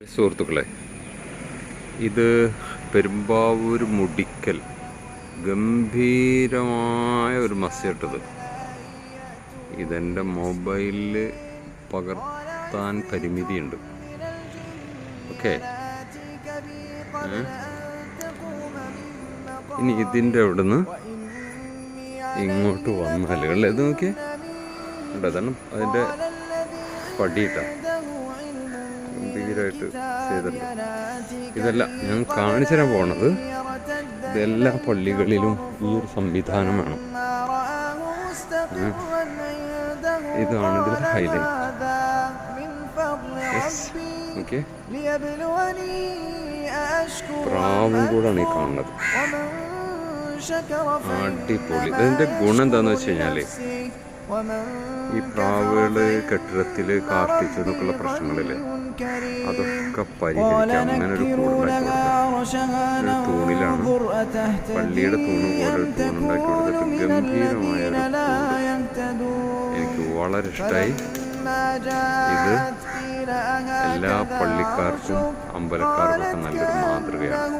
സുഹൃത്തുക്കളെ ഇത് പെരുമ്പാവൂർ മുടിക്കൽ. ഗംഭീരമായ ഒരു മസ്യട്ടത് ഇതെന്റെ മൊബൈലിൽ പകർത്താൻ പരിമിതിയുണ്ട്. ഓക്കെ? ഇനി ഇതിന്റെ അവിടുന്ന് ഇങ്ങോട്ട് വന്നാൽ ഇത് നോക്കിയേ. അതാണ് അതിന്റെ പടിയിട്ട ഗംഭീരമായിട്ട് ചെയ്തിട്ടുണ്ട്. ഇതല്ല ഞാൻ കാണിച്ചു തരാൻ പോണത് ഇതെല്ലാ പള്ളികളിലും ഈ ഒരു സംവിധാനം വേണം. ഇതാണ് ഇതിൽ ഹൈലൈറ്റ് ഓക്കെ പ്രാവും കൂടാണ് ഈ കാണുന്നത്. അടിപൊളി. ഇതിന്റെ ഗുണം എന്താന്ന് വെച്ച് കഴിഞ്ഞാൽ ഈ പ്രാവുകൾ കെട്ടിടത്തിൽ കാഷ്ടിച്ചു എന്നൊക്കെയുള്ള അതൊക്കെ തൂണിലാണ്. പള്ളിയുടെ തൂണ് ഗംഭീരമായ ഒരു എനിക്ക് വളരെ ഇഷ്ടമായി ഇത് എല്ലാ പള്ളിക്കാർക്കും അമ്പലക്കാർക്കും ഒക്കെ നല്ലൊരു മാതൃകയാണ്.